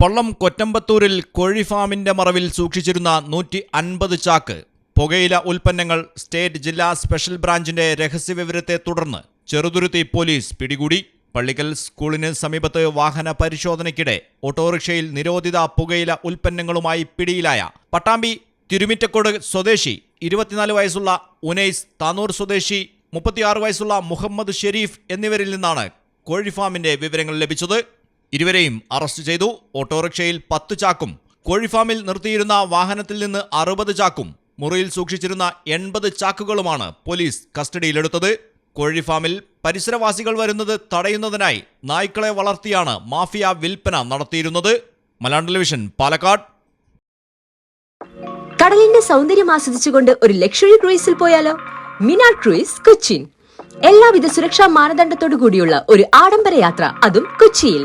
പള്ളം കൊറ്റമ്പത്തൂരിൽ കോഴി ഫാമിന്റെ മറവിൽ സൂക്ഷിച്ചിരുന്ന നൂറ്റി അൻപത് ചാക്ക് പുകയില ഉൽപ്പന്നങ്ങൾ സ്റ്റേറ്റ് ജില്ലാ സ്പെഷ്യൽ ബ്രാഞ്ചിന്റെ രഹസ്യവിവരത്തെ തുടർന്ന് ചെറുതുരുത്തി പോലീസ് പിടികൂടി. പള്ളിക്കൽ സ്കൂളിന് സമീപത്ത് വാഹന പരിശോധനയ്ക്കിടെ ഓട്ടോറിക്ഷയിൽ നിരോധിത പുകയില ഉൽപ്പന്നങ്ങളുമായി പിടിയിലായ പട്ടാമ്പി തിരുമിറ്റക്കോട് സ്വദേശി ഇരുപത്തിനാല് വയസ്സുള്ള ഉനൈസ് താനൂർ സ്വദേശി മുപ്പത്തിയാറ് വയസ്സുള്ള മുഹമ്മദ് ഷെരീഫ് എന്നിവരിൽ നിന്നാണ് കോഴിഫാമിന്റെ വിവരങ്ങൾ ലഭിച്ചത്. ഇരുവരെയും അറസ്റ്റ് ചെയ്തു. ഓട്ടോറിക്ഷയിൽ പത്ത് ചാക്കും കോഴിഫാമിൽ നിർത്തിയിരുന്ന വാഹനത്തിൽ നിന്ന് അറുപത് ചാക്കും മുറിയിൽ സൂക്ഷിച്ചിരുന്ന എൺപത് ചാക്കുകളുമാണ് പോലീസ് കസ്റ്റഡിയിലെടുത്തത്. കോഴിഫാമിൽ പരിസരവാസികൾ വരുന്നത് തടയുന്നതിനായി നായ്ക്കളെ വളർത്തിയാണ് മാഫിയ വിൽപ്പന നടത്തിയിരുന്നത്. മലയാളം ടെലിവിഷൻ പാലക്കാട്. കടലിന്റെ സൗന്ദര്യം ആസ്വദിച്ചുകൊണ്ട് ഒരു ലക്ഷറി ക്രൂയിസിൽ പോയാലോ? മിനാർ ക്രൂയിസ് കൊച്ചിൻ. എല്ലാവിധ സുരക്ഷാ മാനദണ്ഡത്തോടു കൂടിയുള്ള ഒരു ആഡംബര യാത്ര അതും കൊച്ചിയിൽ.